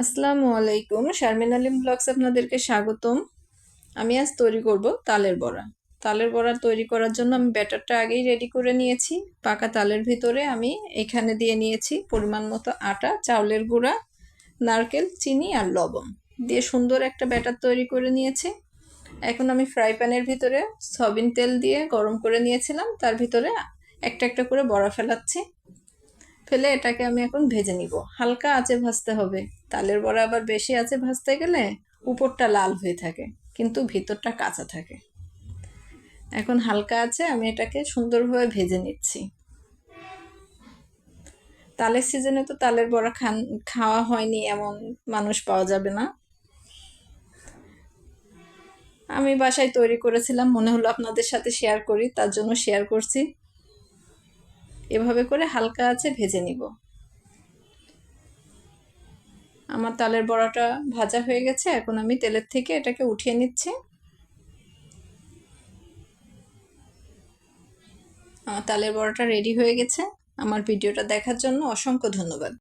আসসালামু আলাইকুম। শারমিন আলিম ব্লগস আপনাদেরকে স্বাগতম। আমি আজ তৈরি করব তালের বড়া। তালের বড়া তৈরি করার জন্য আমি ব্যাটারটা আগেই রেডি করে নিয়েছি। পাকা তালের ভিতরে আমি এখানে দিয়ে নিয়েছি পরিমাণ মতো আটা, চাউলের গুঁড়া, নারকেল, চিনি আর লবণ। দিয়ে সুন্দর একটা ব্যাটার তৈরি করে নিয়েছি। এখন আমি ফ্রাই প্যানের ভিতরে সবিন তেল দিয়ে গরম করে নিয়েছিলাম। তার ভিতরে একটা একটা করে বড়া ফেলাচ্ছি। ফেলে এটাকে আমি এখন ভেজে নিব। হালকা আঁচে ভাজতে হবে। তালের বড়া আবার বেশি আঁচে ভাজতে গেলে উপরটা লাল হয়ে থাকে, কিন্তু ভিতরটা কাঁচা থাকে। এখন হালকা আছে আমি এটাকে সুন্দরভাবে ভেজে নিচ্ছি। তালের সিজনে তো তালের বড়া খান, খাওয়া হয়নি, এমন মানুষ পাওয়া যাবে না। আমি বাসায় তৈরি করেছিলাম, মনে হলো আপনাদের সাথে শেয়ার করি, তার জন্য শেয়ার করছি। এভাবে করে হালকা আছে, ভেজে নিব। আমার তালের বড়াটা ভাজা হয়ে গেছে, এখন আমি তেলের থেকে এটাকে উঠিয়ে নিচ্ছি। আমার তালের বড়াটা রেডি হয়ে গেছে। আমার ভিডিওটা দেখার জন্য অসংখ্য ধন্যবাদ।